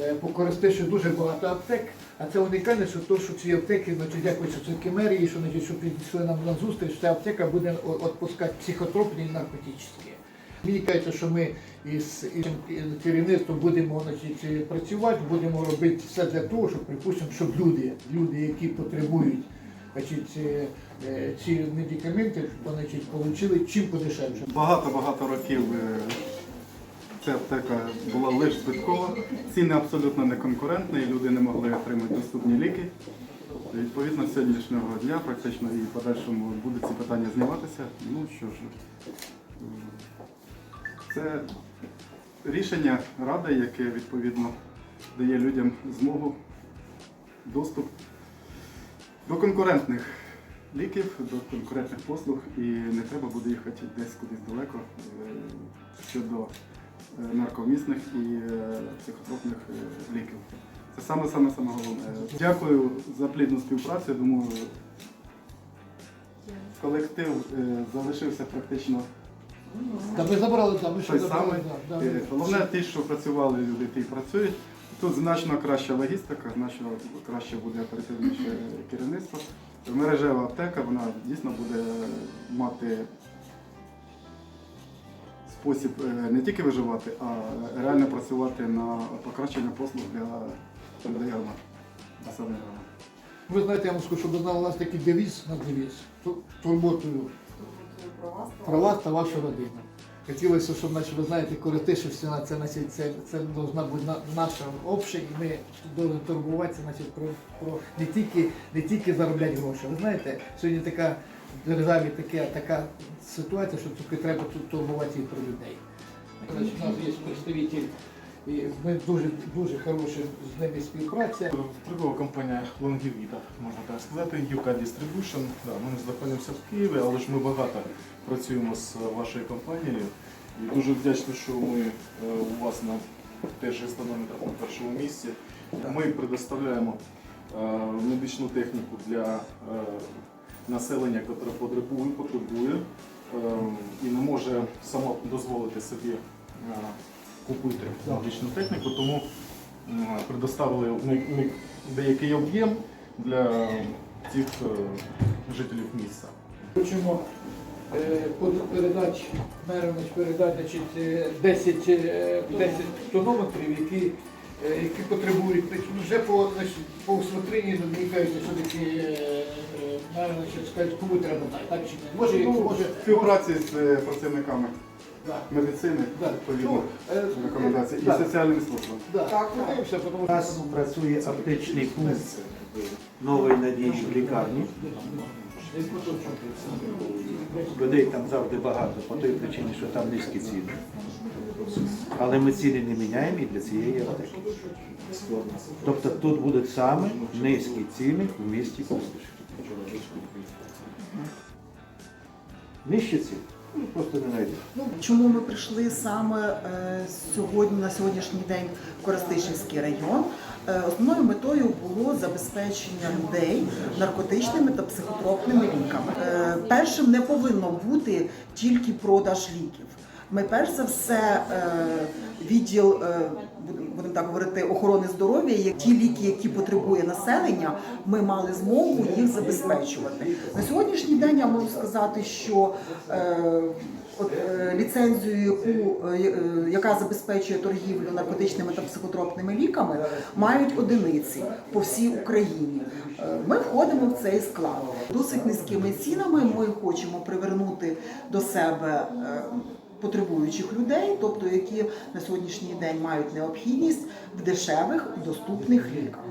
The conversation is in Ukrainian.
е, по Коростиші дуже багато аптек, а це унікальне, що то, що ці аптеки, значить, дякуючи цій мерії, що, значить, що підійшли нам на зустріч, ця аптека буде відпускати психотропні і наркотичні. Мені кажеться, що ми із, із керівництвом будемо значить, працювати, будемо робити все для того, щоб припустимо, щоб люди, люди, які потребують значить, е, е, ці медикаменти, значить, отримали чим подешевше. Багато-багато років е, ця аптека була лише збиткова, ціни абсолютно не конкурентні, і люди не могли отримати доступні ліки. Відповідно, сьогоднішнього дня практично і в подальшому будуть ці питання зніматися. Ну що ж, це рішення ради, яке відповідно дає людям змогу, доступ до конкурентних ліків, до конкурентних послуг, і не треба буде їхати десь кудись далеко е, щодо наркомісних і е, психотропних е, ліків. Це саме саме головне. Дякую за плідну співпрацю. Я думаю, колектив е, залишився практично Та ми забрали, да, ми ще той забрали. самий. Да, да. Е, Головне, ті, що працювали люди, ті й працюють. Тут значно краща логістика, значно краще буде оперативніше керівництво. Мережева аптека, вона дійсно буде мати спосіб е, не тільки виживати, а реально працювати на покращення послуг для людей громад, населення громад. Ви знаєте, я вам скажу, щоб ви знали, у нас такий девіз, у нас девіз, турботою про вас та вашу родину. Хотілося, щоб значить, ви знаєте, Коротишівщина, це, значить, це, це должна бути наша обща, і ми повинні турбуватися значить, про, про не, тільки, не тільки заробляти гроші. Ви знаєте, сьогодні така державі така, така ситуація, що тільки треба тут турбувати і про людей. Значить, у нас є представитель, і ми дуже, дуже хороша з ними співпраця. Торгова компанія Longevita, можна так сказати, UK Distribution. Да, ми знаходимося в Києві, але ж ми багато працюємо з вашою компанією. І дуже вдячні, що ми е, у вас на теж гестонометрах на першому місці. Ми предоставляємо е, медичну техніку для е, населення, яке потребує, потребує е, і не може само дозволити собі е, купити медичну техніку, тому предоставили деякий об'єм для цих е, жителів міста. Хочемо е, под- передати, мерович передати е, 10, е, 10 тонометрів, які, які потребують вже по, по усмотренні мені кажуть, що такі мерович скажуть, кому треба дати, так чи ні? Може, Ну, може, співпраці з е, працівниками да, медицини, да. відповідно, Ну, е, рекомендації, да, і соціальними службами. да, так, подивимося, тому У що нас працює аптечний пункт нової надії в лікарні. Людей там завжди багато, по той причині, що там низькі ціни. Але ми ціни не міняємо і для цієї аптеки. Тобто тут будуть саме низькі ціни в місті Пустоші. Нижчі ціни. Ну, просто не знайдемо. Чому ми прийшли саме е, сьогодні на сьогоднішній день в Коростишівський район? Е, Основною метою було забезпечення людей наркотичними та психотропними ліками. Е, Першим не повинно бути тільки продаж ліків. Ми перш за все е, відділ, е, будемо так говорити, охорони здоров'я. Ті ліки, які потребує населення, ми мали змогу їх забезпечувати. На сьогоднішній день я можу сказати, що е, от, ліцензію, яка забезпечує торгівлю наркотичними та психотропними ліками, мають одиниці по всій Україні. Ми входимо в цей склад. Досить низькими цінами ми хочемо привернути до себе. Потребуючих людей, тобто які на сьогоднішній день мають необхідність в дешевих доступних ліках.